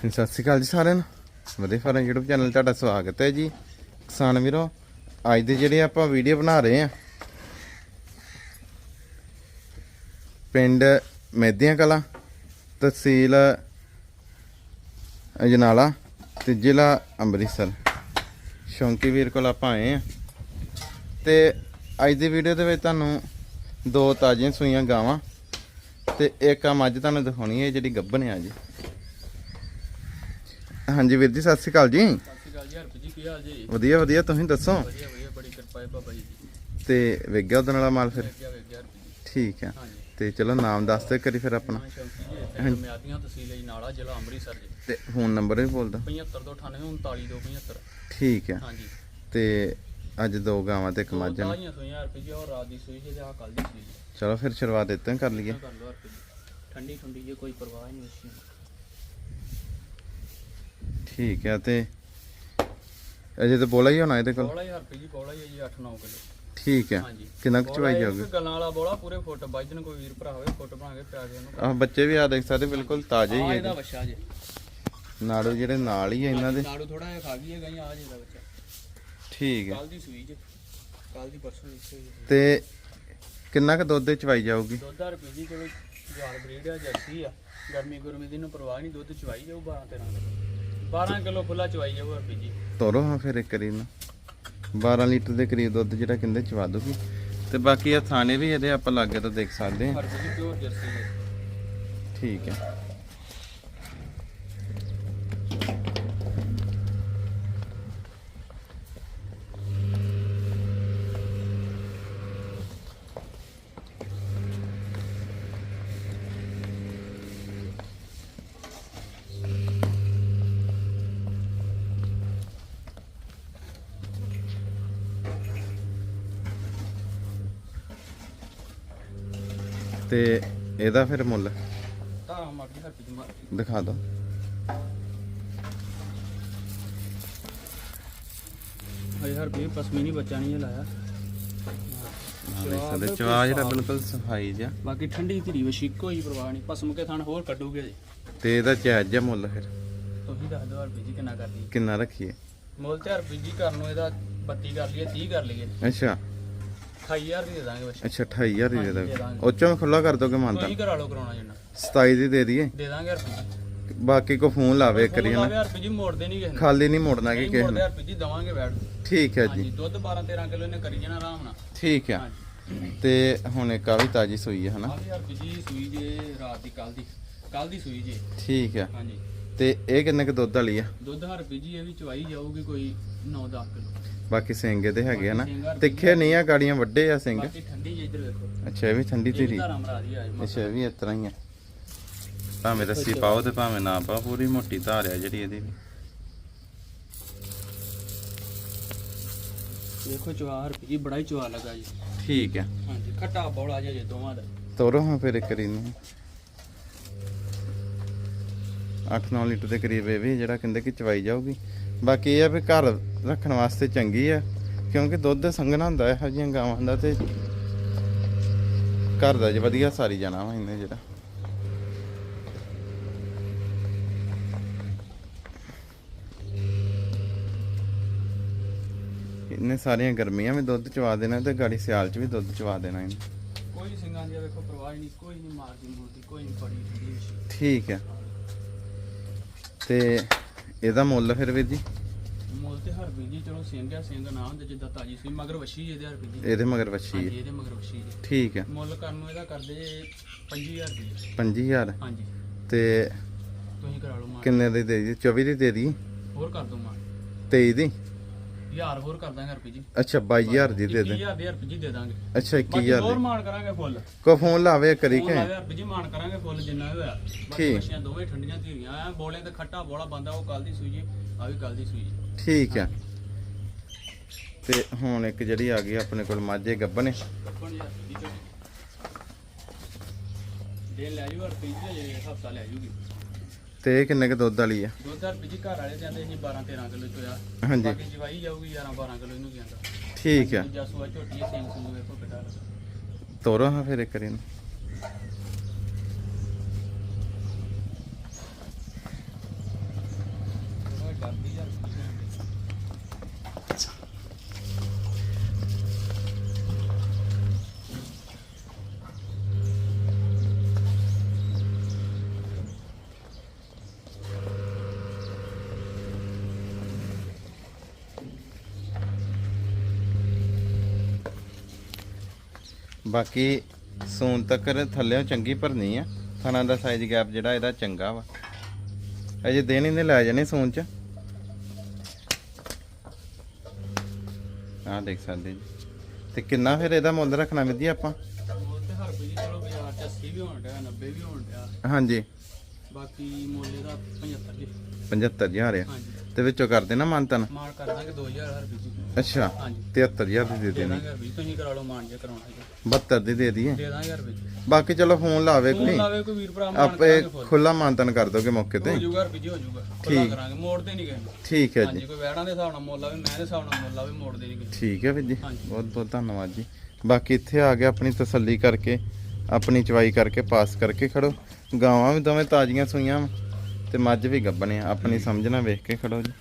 ਸਤਿ ਸ਼੍ਰੀ ਅਕਾਲ ਜੀ ਸਾਰਿਆਂ ਨੂੰ। ਵਧੀਆ ਫਾਰਮ YouTube ਚੈਨਲ ਤੁਹਾਡਾ ਸਵਾਗਤ ਹੈ ਜੀ। ਕਿਸਾਨ ਵੀਰੋ, ਅੱਜ ਦੇ ਜਿਹੜੇ ਆਪਾਂ ਵੀਡੀਓ ਬਣਾ ਰਹੇ ਆ ਪਿੰਡ ਮੈਦੀਆਂ ਕਲਾ, ਤਹਿਸੀਲ ਅਜਨਾਲਾ ਤੇ ਜ਼ਿਲ੍ਹਾ ਅੰਮ੍ਰਿਤਸਰ। ਸ਼ੌਂਕੀ ਵੀਰ ਕੋਲ ਆਪਾਂ ਆਏ ਆ ਤੇ ਅੱਜ ਦੀ ਵੀਡੀਓ ਦੇ ਵਿੱਚ ਤੁਹਾਨੂੰ ਦੋ ਤਾਜ਼ੀਆਂ ਸੂਈਆਂ ਗਾਵਾਂ ਤੇ ਇੱਕ ਆ ਮੱਝ ਤੁਹਾਨੂੰ ਦਿਖਾਉਣੀ ਹੈ ਜਿਹੜੀ ਗੱਭਣ ਆ ਜੀ। ਹਾਂਜੀ ਵੀਰ ਜੀ ਸਤਿ ਸ਼੍ਰੀ ਅਕਾਲ ਜੀ। ਸਤਿ ਸ਼੍ਰੀ ਅਕਾਲ ਜੀ ਹਰਪ੍ਰੀਤ ਜੀ ਕੀ ਹਾਲ ਜੀ? ਵਧੀਆ ਵਧੀਆ ਤੁਸੀਂ ਦੱਸੋ? ਵਧੀਆ ਵਧੀਆ ਬੜੀ ਕਿਰਪਾ ਹੈ ਬਾਬਾ ਜੀ ਦੀ। ਤੇ ਵੇਗਿਆ ਉਹਦੇ ਨਾਲ ਮਾਲ ਫਿਰ? ਜੀ। ਠੀਕ ਆ। ਤੇ ਚਲੋ ਨਾਮ ਦੱਸ ਦੇ ਕਰੀ ਫਿਰ ਆਪਣਾ। ਮਿਆਦੀਆਂ ਤਹਿਸੀਲ ਜੀ ਨਾਲਾ ਜ਼ਿਲ੍ਹਾ ਅੰਮ੍ਰਿਤਸਰ ਜੀ। ਤੇ ਫੋਨ ਨੰਬਰ ਵੀ ਬੋਲ ਦੋ 75 ਤੋਂ 98 39 ਤੋਂ 75 ਠੀਕ ਆ। ਹਾਂਜੀ। ਤੇ ਅੱਜ ਦੋ ਗਾਵਾਂ ਤੇ ਇੱਕ ਮੱਝ। ਨੇ ਤਾਈਆਂ ਸੋਈਆਂ ਹਰਪ੍ਰੀਤ ਜੀ ਔਰ ਰਾਤ ਦੀ ਸੋਈ ਸੀ ਤੇ ਆ ਕੱਲ ਦੀ ਸੋਈ ਜੀ। ਚਲੋ ਫਿਰ ਸ਼ੁਰੂਆਤ ਹੀ ਕਰ ਲਈਏ। ਠੰਡੀ ਠੰਡੀ ਜੇ। ਕੋਈ ਪਰਵਾਹ ਨਹੀਂ ਉਸ ਚੀਜ਼ ਦੀ। ਠੀਕ ਆ ਤੇ ਅਜੇ ਤਾਂ ਬੋਲਾ ਹੀ ਹੋਣਾ ਇਹਦੇ ਕੋਲ? ਬੋਲਾ ਹੀ ਹਰਪ੍ਰੀਤ ਜੀ ਬੋਲਾ ਹੀ ਹੈ ਜੀ 8-9 ਕਿਲੋ। ਠੀਕ ਆ। ਹਾਂਜੀ। ਕਿੰਨਾ ਕੁ ਚਵਾਈ ਜਾਊਗੀ? ਕੋਈ ਗੱਲਾਂ ਵਾਲਾ ਬੋਲਾ ਪੂਰੇ ਫੁੱਟ ਬਾਈ ਨੂੰ ਕੋਈ ਵੀਰ ਭਰਾ ਹੋਵੇ ਫੁੱਟ ਬਣਾ ਕੇ ਪਿਆ ਦੇ ਉਹਨੂੰ ਆਹ ਬੱਚੇ ਵੀ ਆ ਦੇਖ ਸਕਦੇ ਬਿਲਕੁਲ ਤਾਜ਼ੇ ਹੀ ਆ ਹੈ ਇਹਦਾ ਬੱਚਾ ਜੀ। ਨਾੜੂ ਜਿਹੜੇ ਨਾਲ ਹੀ ਆ ਇਹਨਾਂ ਦੇ। ਨਾੜੂ ਥੋੜਾ ਜਿਹਾ ਖਾ ਗਈ ਹੈ ਗਈ ਆ ਜੀ ਦਾ ਬੱਚਾ ਠੀਕ ਆ। ਕੱਲ ਦੀ ਸੂਈ ਜੀ। ਕੱਲ ਦੀ ਪਰਸੋਂ ਦੀ ਸੂਈ ਤੇ ਕਿੰਨਾ ਕੁ ਦੁੱਧ ਦੇ ਚਵਾਈ ਜਾਊਗੀ? ਦੁੱਧ ਰੁਪਏ ਦੀ ਜਾਲ ਬਰੀਡ ਆ ਜਰਸੀ ਆ। ਗਰਮੀ ਗੁਰਮੀ ਦੀ ਨੂੰ ਪਰਵਾਹ ਨਹੀਂ ਦੁੱਧ ਚਵਾਈ ਜਾਊ 12 13 ਕਿਲੋ 12 ਕਿਲੋ ਖੁੱਲਾ ਚਵਾਈ ਜਾਊ ਰੁਪਏ ਜੀ। ਤੋਰੋ ਹਾਂ ਫਿਰ ਇੱਕ ਕਰੀ ਨਾ 12 ਲੀਟਰ ਦੇ ਕਰੀਬ ਦੁੱਧ ਜਿਹੜਾ ਕਹਿੰਦੇ ਚਵਾ ਦੂਗੀ। ਤੇ ਬਾਕੀ ਆ ਥਾਣੇ ਵੀ ਇਹਦੇ ਆਪਾਂ ਲਾਗੇ ਤੋਂ ਦੇਖ ਸਕਦੇ ਹਾਂ। ਰੁਪਏ ਦੀ ਪਿਓਰ ਜਰਸੀ ਹੈ। ਠੀਕ ਹੈ। ਤੇ ਇਹਦਾ ਫਿਰ ਮੁੱਲ? ਤਾਂ ਹਰਪੀ ਦੀ ਦਿਖਾ ਦਿਓ ਹਏ ਹਰਪੀ ਪਸਮੀ ਨਹੀਂ ਬੱਚਾ ਨਹੀਂ ਲਾਇਆ। ਸਕਦੇ ਚਵਾ ਜਿਹੜਾ ਬਿਲਕੁਲ ਸਫ਼ਾਈ ਜਿਹਾ। ਬਾਕੀ ਠੰਡੀ ਧੀਰੀ ਵਸ਼ੀ ਕੋਈ ਪਰਵਾਹ ਨਹੀਂ ਪਸਮ ਕੇ ਥਣ ਹੋਰ ਕੱਢੂਗੇ ਜੀ। ਤੇ ਇਹਦਾ ਜਿਹਾ ਮੁੱਲ ਫਿਰ? ਤੁਸੀਂ ਦੱਸ ਦਿਓ ਹਰਪੀ ਜੀ ਕਿੰਨਾ ਕਰਦੀ ਕਿੰਨਾ ਰੱਖੀਏ? ਮੁੱਲ ਤੇ ਹਰਪੀ ਜੀ ਕਰਨ ਨੂੰ ਇਹਦਾ 32 ਕਰ ਲਈਏ 30 ਕਰ ਲਈਏ। ਅੱਛਾ। 28000 ਦੀ ਦੇ ਦਾਂਗੇ ਬਸ। ਅੱਛਾ 28000 ਦੀ ਦਾਂਗੇ। ਉਹ ਚੋਂ ਖੁੱਲਾ ਕਰ ਦੋਗੇ ਮੰਨਦਾ ਤੁਸੀਂ ਕਰਾ ਲਓ ਕਰਾਉਣਾ ਜਿੰਨਾ। 27 ਦੀ ਦੇ ਦਈਏ? ਦੇ ਦਾਂਗੇ ਹਰਪੀ ਜੀ। ਬਾਕੀ ਕੋ ਫੋਨ ਲਾਵੇ ਕਰੀ ਨਾ ਹਰਪੀ ਜੀ ਮੋੜਦੇ ਨਹੀਂ ਕਿਸੇ ਖਾਲੀ ਨਹੀਂ ਮੋੜਨਾ ਕਿ ਕਿਸੇ ਨੇ। ਹਰਪੀ ਜੀ ਦਵਾਂਗੇ ਬੈਠ। ਠੀਕ ਹੈ ਜੀ। ਦੁੱਧ 12 13 ਕਿਲੋ ਇਹਨੇ ਕਰੀ ਜਾਣਾ ਆਰਾਮ ਨਾਲ। ਠੀਕ ਹੈ। ਤੇ ਹੁਣ ਇੱਕ ਆ ਵੀ ਤਾਜੀ ਸੂਈ ਹੈ ਹਨਾ। ਹਰਪੀ ਜੀ ਸੂਈ ਜੇ ਰਾਤ ਦੀ ਕੱਲ ਦੀ। ਕੱਲ ਦੀ ਸੂਈ ਜੇ। ਠੀਕ ਹੈ। ਹਾਂਜੀ। ਤੇ ਇਹ ਕਿੰਨੇ ਕ ਦੁੱਧ ਵਾਲੀ ਆ? ਦੁੱਧ ਹਰਪੀ ਜੀ ਇਹ ਵੀ ਚਵਾਈ ਜਾਊਗੀ ਕੋਈ 9-10 ਕਿਲੋ। ਬਾਕੀ ਸਿੰਘ ਇਹਦੇ ਹੈਗੇ ਆ ਨਾ। ਬਾਕੀ ਸਿੰਘ ਆ ਤਿੱਖੇ ਨਹੀਂ ਆ ਗਾੜੀਆਂ ਵੱਡੇ ਆ ਸਿੰਘ ਬਾਕੀ ਠੰਡੀ ਜੇ ਇੱਧਰ ਵੇਖੋ। ਅੱਛਾ ਇਹ ਵੀ ਠੰਡੀ ਆਜ ਅੱਛਾ ਇਹ ਵੀ ਇਸ ਤਰ੍ਹਾਂ ਹੀ ਆ। ਭਾਵੇਂ ਰੱਸੀ ਪਾਓ ਤੇ ਭਾਵੇਂ ਨਾ ਪਾਓ ਪੂਰੀ ਮੋਟੀ ਧਾਰ ਆ ਜਿਹੜੀ ਇਹਦੀ ਵੀ। ਵੇਖੋ ਚਵਾ ਹਰਪੀ ਜੀ ਬੜਾ ਹੀ ਚਵਾ ਲੱਗਾ ਜੀ। ਠੀਕ ਹੈ ਹਾਂਜੀ ਖੱਟਾ ਬੋਲਾ ਜੇ ਦੋਵਾਂ ਦਾ। ਤੋਰੋ ਹਾਂ ਫਿਰ ਕਰੀ ਨੂੰ 8-9 ਲੀਟਰ ਦੇ ਕਰੀਬ ਇਹ ਵੀ ਜਿਹੜਾ ਕਹਿੰਦੇ ਕਿ ਚਵਾਈ ਜਾਊਗੀ। ਬਾਕੀ ਇਹ ਆ ਵੀ ਘਰ ਰੱਖਣ ਵਾਸਤੇ ਚੰਗੀ ਆ ਕਿਉਂਕਿ ਦੁੱਧ ਸੰਘਣਾ ਹੁੰਦਾ ਇਹੋ ਜਿਹੀਆਂ ਗਾਵਾਂ ਦਾ ਤੇ ਘਰ ਦਾ ਜੀ ਵਧੀਆ ਸਾਰੀ ਜਾਣਾ ਵਾ ਇਹਨੇ ਜਿਹੜਾ। ਇਹਨੇ ਸਾਰੀਆਂ ਗਰਮੀਆਂ ਵੀ ਦੁੱਧ ਚਵਾ ਦੇਣਾ ਤੇ ਗਾੜੀ ਸਿਆਲ ਚ ਵੀ ਦੁੱਧ ਚਵਾ ਦੇਣਾ ਇਹਨੇ। ਕੋਈ ਸਿੰਘਾਂ ਦੀ ਵੇਖੋ ਪਰਵਾਹ ਨਹੀਂ ਕੋਈ ਨਹੀਂ ਮਾਰਦੀ ਮੂਰਦੀ ਕੋਈ ਨਹੀਂ ਵਿੱਚ ਠੀਕ ਹੈ ਤੇ ਇਹਦਾ ਮੁੱਲ ਫਿਰ ਵੀਰ ਜੀ? ਮੁੱਲ ਤੇ ਹਰਪੀ ਜੀ ਚਲੋ ਸਿੰਘ ਆ ਸਿੰਘ ਨਾ ਹੁੰਦੇ ਜਿੱਦਾਂ ਤਾਜੀ ਸੀ ਮਗਰ ਵਸ਼ੀ ਇਹਦੇ ਹਰਪੀ ਜੀ। ਇਹਦੇ ਮਗਰ ਵੱਛੀ ਹਾਂਜੀ ਹੈ। ਇਹਦੇ ਮਗਰ ਵਸ਼ੀ ਜੀ। ਠੀਕ ਹੈ। ਮੁੱਲ ਕਰਨ ਨੂੰ ਇਹਦਾ ਕਰਦੇ 25000 ਰੁਪਏ। 5000 ਹਾਂਜੀ। ਤੇ ਤੁਸੀਂ ਕਰਾ ਲਓ ਮਾਰ। ਕਿੰਨੇ ਦੀ ਦੇ ਦੀ? 24 ਦੀ ਦੇ ਦੀ? ਹੋਰ ਕਰ ਦੋ ਮਾਰ। 23 ਦੀ? ਯਾਰ ਹੋਰ ਕਰ ਦਾਂਗੇ ਹਰਪੀ ਜੀ। ਅੱਛਾ 22000 ਦੀ ਦੇ ਦੇ। 21000 ਦੇ ਹਰਪੀ ਜੀ ਦੇ ਦਾਂਗੇ। ਅੱਛਾ ਬਾਕੀ 21000 ਹੋਰ ਦੀ ਮਾਨ ਕਰਾਂਗੇ ਫੁੱਲ। ਕੋ ਫੋਨ ਲਾਵੇ ਕਰੀ ਫੋਨ ਕੇ? ਲਾਵੇ ਹਰਪੀ ਜੀ ਮਾਨ ਕਰਾਂਗੇ ਫੁੱਲ ਜਿੰਨਾ ਵੀ ਹੋਇਆ। ਬਾਕੀ ਠੀਕ। ਮੱਛੀਆਂ ਦੋਵੇਂ ਠੰਡੀਆਂ ਧੀਰੀਆਂ ਆ ਬੋਲੇ ਤੇ ਖੱਟਾ ਬੋਲਾ ਬੰਦਾ ਉਹ ਕੱਲ ਦੀ ਸੂਈ ਜੀ ਆ ਵੀ ਕੱਲ ਦੀ ਸੂਈ ਜੀ। ਠੀਕ ਹੈ ਤੇ ਹੁਣ ਇੱਕ ਜਿਹੜੀ ਆ ਗਈ ਆਪਣੇ ਕੋਲ ਮਾਝੇ ਗੱਬਨੇ ਕੱਪਣ ਯਾਰ ਦੀ ਚੋਂ ਦੇ ਲੈ ਜੂ ਹਰਪੀ ਜੀ ਜੇ ਹਫਤਾ ਲੈ ਜੂਗੀ। ਤੇ ਇਹ ਕਿੰਨੇ ਕ ਦੁੱਧ ਵਾਲੀ ਆ? ਦੁੱਧ ਹਰਪੀ ਜੀ ਘਰ ਵਾਲੇ ਜਾਂਦੇ ਸੀ 12 13 ਕਿਲੋ ਚੋਇਆ ਹਾਂਜੀ। ਬਾਕੀ ਜਵਾਈ ਜਾਊਗੀ 11 12 ਕਿਲੋ ਇਹਨੂੰ ਜਾਂਦਾ ਠੀਕ ਹੈ ਦੂਜਾ ਸੂਆ ਝੋਟੀ ਸਿੰਘ ਸੂਆ ਵੇਖੋ ਕਿੱਡਾ ਤੋਰੋ ਹਾਂ ਫਿਰ ਇੱਕ ਨੂੰ ਕਰਦੀ ਯਾਰ ਬਾਕੀ ਸੂਨ ਤੱਕ ਥੱਲੇੋਂ ਚੰਗੀ ਭਰਨੀ ਆ। ਥਣਾ ਦਾ ਸਾਈਜ਼ ਗੈਪ ਜਿਹੜਾ ਇਹਦਾ ਚੰਗਾ ਵਾ। ਅਜੇ ਦਿਨ ਹੀ ਨੇ ਲੈ ਜਾਣੇ ਸੂਨ ਚ। ਆਹ ਦੇਖ ਸਕਦੇ ਜੀ। ਤੇ ਕਿੰਨਾ ਫਿਰ ਇਹਦਾ ਮੁੱਲ ਰੱਖਣਾ ਮਿੱਦੀ ਆਪਾਂ? ਮੁੱਲ ਤੇ ਹਰ ਕੋਈ ਚਲੋ ਬਾਜ਼ਾਰ ਚ 80 ਵੀ ਹੋਣ ਡਿਆ 90 ਵੀ ਹੋਣ ਡਿਆ। ਹਾਂਜੀ। ਬਾਕੀ ਮੁੱਲ ਇਹਦਾ 75 ਜੀ। 75000 ਆ। ਹਾਂਜੀ। ਤੇ ਵਿੱਚੋਂ ਕਰ ਦੇਣਾ ਮੰਤਨ ਮਾਰ ਕਰ ਦਾਂਗੇ 2000 ਹਰ ਜੀ। ਅੱਛਾ ਹਾਂਜੀ। 73000 ਦੀ ਦੇ ਦੇ ਦੇਣੀ। ਦਾਂਗੇ ਰੁਪਏ ਤੁਸੀਂ ਕਰਾ ਲਓ ਮਾਨ ਜੇ ਕਰਾਉਣਾ ਜੀ 72 ਦੀ ਦੇ ਦਈਏ। ਦੇ ਦਾਂਗੇ ਰੁਪਏ ਬਾਕੀ ਚਲੋ ਫੋਨ ਲਾਵੇ ਫੋਨ ਕੋਈ ਲਾਵੇ ਕੋਈ ਵੀਰ ਭਰਾ ਮਾਨ ਆਪੇ ਕਰਾਂਗੇ ਫੁੱਲ। ਖੁੱਲਾ ਕਰ ਦੋਗੇ ਮੌਕੇ ਤੇ। ਹੋ ਜਾਊਗਾ ਰੁਪਏ ਹੋ ਜਾਊਗਾ ਖੁੱਲਾ। ਕਰਾਂਗੇ ਮੋੜ ਤੇ ਨਹੀਂ ਗਏ। ਠੀਕ ਹੈ ਜੀ। ਹਾਂਜੀ ਕੋਈ ਵੈੜਾਂ ਦੇ ਹਿਸਾਬ ਨਾਲ ਮੁੱਲ ਆਵੇ ਮੈਂ ਦੇ ਹਿਸਾਬ ਨਾਲ ਮੁੱਲ ਆਵੇ ਮੋੜ ਦੇ ਨਹੀਂ ਗਏ। ਠੀਕ ਹੈ ਵੀਰ ਜੀ। ਹਾਂਜੀ। ਬਹੁਤ ਬਹੁਤ ਧੰਨਵਾਦ ਜੀ। ਬਾਕੀ ਇੱਥੇ ਆ ਕੇ ਆਪਣੀ ਤਸੱਲੀ ਕਰਕੇ ਆਪਣੀ ਚਵਾਈ ਕਰਕੇ ਪਾਸ ਕਰਕੇ ਖੜੋ। ਗਾਵਾਂ ਵੀ ਦੋਵੇਂ ਤਾਜ਼ੀਆਂ ਸੂਈਆਂ ਵਾਂ, ਤੇ ਮੱਝ ਵੀ ਗੱਭਣੇ ਆ, ਆਪਣੀ ਸਮਝਣਾ ਵੇਖ ਕੇ ਖੜੋ ਜੀ।